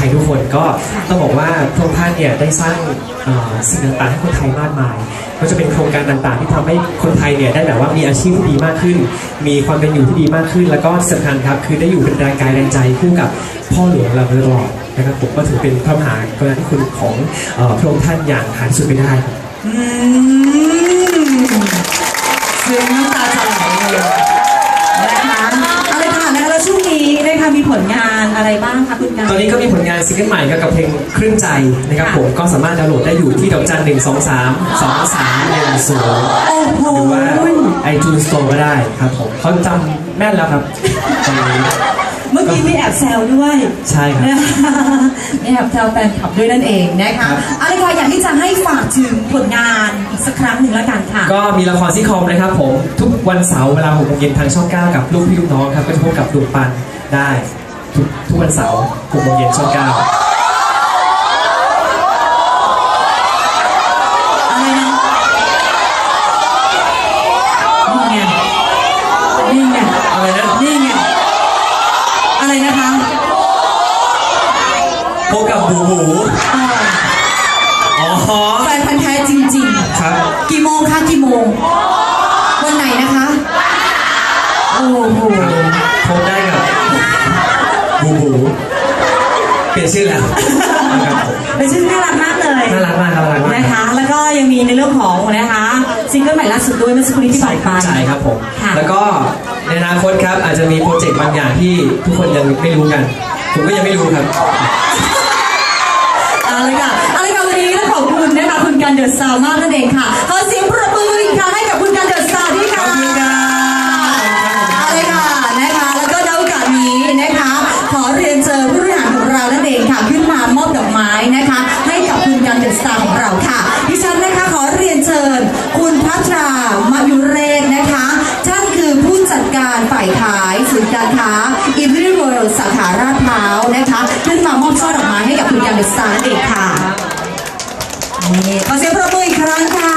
ทยทุกคนก็ต้องบอกว่าพระองค์ท่านเนี่ยได้สร้างสิ่งต่างๆให้คนไทยมากมายก็จะเป็นโครงการต่างๆ ที่ทำให้คนไทยเนี่ยได้แบบว่ามีอาชีพที่ดีมากขึ้น มีความเป็นอยู่ที่ดีมากขึ้น แล้วก็สำคัญครับคือได้อยู่เป็นแรงกายแรงใจคู่กับพ่อหลวงเราโดยตลอดนะครับผมก็ถือเป็นพระมหากรุณาธิคุณของอพระองค์ท่านอย่างหาที่สุดไม่ได้ครับอืมซึ้งน้ำตาจะไหลเลย มีผลงานอะไรบ้างคะคุณการตอนนี้ก็มีผลงานซิงเกิลใหม่ครับกับเพลงครึ่งใจนะครับค่ะผมก็สามารถดาวน์โหลดได้อยู่ที่ดอกจันหนึ่งสองสามสองสามหนึ่งศูนย์โอ้โหหรือว่า iTunes Store ก็ได้ครับผมเขาจำแม่นแล้วครับตอนนี้ เมื่อกี้มีแอบแซวด้วยใช่ครับนะคะมีแอบแซวแฟนคลับด้วยนั่นเองนะคะครับ เอาเลยค่ะอยากที่จะให้ฝากถึงผลงานอีกสักครั้งหนึ่งแล้วกันค่ะ ก็มีละครซิทคอมนะครับผมทุก วันเสาร์เวลาหกโมงเย็นทางช่อง 9 กับลูกพี่ลูกน้องครับก็จะพบกับดวงปันได้ ทุกทุกวันเสาร์หกโมงเย็นช่อง 9 อะไรนะนี่ไงนี่ไงอะไรนะนี่ไงอะไรนะคะพบกับบูบูเอ่ออ๋อ แฟนพันธ์แท้จริง ครับ ๆ กี่โมงคะกี่โมง วันไหนนะคะ โอ้โหพบได้กับบูบูเปลี่ยนชื่อแล้วนะครับผมเป็นชื่อน่ารักมากเลยน่ารักมากครับน่ารักมากนะคะ แล้วก็ยังมีในเรื่องของนะคะซิงเกิลใหม่ล่าสุดด้วยเมื่อสักครู่นี้ที่บอกไปใช่ครับผม ค่ะแล้วก็ในอนาคตครับอาจจะมีโปรเจกต์บางอย่างที่ทุกคนยังไม่รู้กัน ผมก็ยังไม่รู้ครับ เอาเลยค่ะเอาเลยค่ะวันนี้ต้องขอบคุณนะคะคุณกันเดอะสตาร์มากนั่นเองค่ะขอเสียงปรามายุเรศนะคะ ท่านคือผู้จัดการฝ่ายขายศูนย์การค้าอิมพีเรียลสาขาราดพร้าวนะคะขึ้นมามอบช่อดอกไม้ให้กับคุณกันเดอะสตาร์นั่นเองค่ะนี่ขอเสียงปรบมืออีกครั้งค่ะ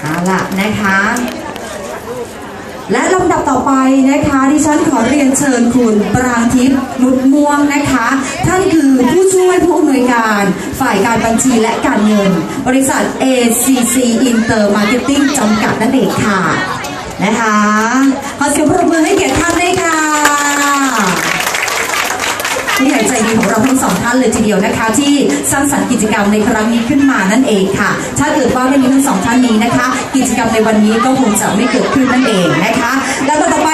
เอาล่ะนะคะ และลำดับต่อไปนะคะดิฉันขอเรียนเชิญคุณปรางทิพย์นุชม่วงนะคะ ท่านคือผู้ช่วยผู้อำนวยการฝ่ายการบัญชีและการเงิน บริษัท ACC Inter Marketing จำกัดนั่นเองค่ะนะคะขอเสียงปรบมือให้เก่ท่านด้วยค่ะ นี่หายใจดีของเราทั้งสองท่านเลยทีเดียวนะคะ ที่สร้างสรรค์กิจกรรมในครั้งนี้ขึ้นมานั่นเองค่ะ ถ้าเกิดว่าไม่มีทั้งสองท่านนี้นะคะ กิจกรรมในวันนี้ก็คงจะไม่เกิดขึ้นนั่นเองนะคะ และต่อไป